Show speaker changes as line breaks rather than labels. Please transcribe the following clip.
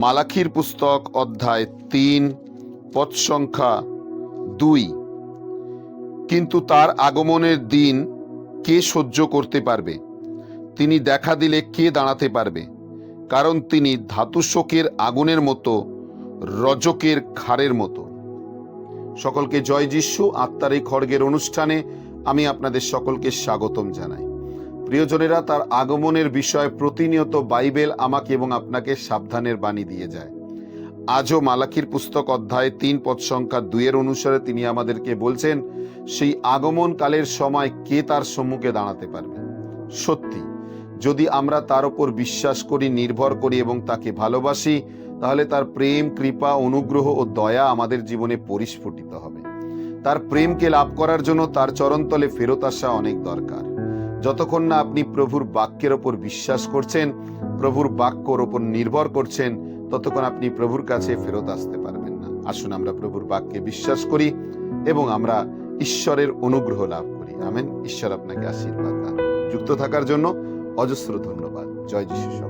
মালাখির পুস্তক অধ্যায় তিন পদ সংখ্যা দুই। কিন্তু তার আগমনের দিন কে সহ্য করতে পারবে? তিনি দেখা দিলে কে দাঁড়াতে পারবে? কারণ তিনি ধাতুশোকের আগুনের মতো, রজকের খারের মতো। সকলকে জয় যিশু, আত্মার এই খড়গের অনুষ্ঠানে আমি আপনাদের সকলকে স্বাগতম জানাই। প্রিয়জনেরা তার আগমনের বিষয়ে প্রতিনিয়ত বাইবেল আমাকে এবং আপনাকে সাবধানের বাণী দিয়ে যায়। আজও মালাকির পুস্তক অধ্যায় তিন পদ সংখ্যা দুইয়ের অনুসারে তিনি আমাদেরকে বলছেন, সেই আগমন কালের সময় কে তার সম্মুখে দাঁড়াতে পারবে? সত্যি, যদি আমরা তার উপর বিশ্বাস করি, নির্ভর করি এবং তাকে ভালোবাসি, তাহলে তার প্রেম, কৃপা, অনুগ্রহ ও দয়া আমাদের জীবনে পরিস্ফুটিত হবে। তার প্রেমকে লাভ করার জন্য তার চরণতলে ফেরত আসা অনেক দরকার। যতক্ষণ না আপনি প্রভুর বাক্যের ওপর বিশ্বাস করছেন, প্রভুর বাক্যর ওপর নির্ভর করছেন, ততক্ষণ আপনি প্রভুর কাছে ফেরত আসতে পারবেন না। আসুন আমরা প্রভুর বাক্যে বিশ্বাস করি এবং আমরা ঈশ্বরের অনুগ্রহ লাভ করি। আমেন। ঈশ্বর আপনাকে আশীর্বাদ দান যুক্ত থাকার জন্য অজস্র ধন্যবাদ। জয় যিশু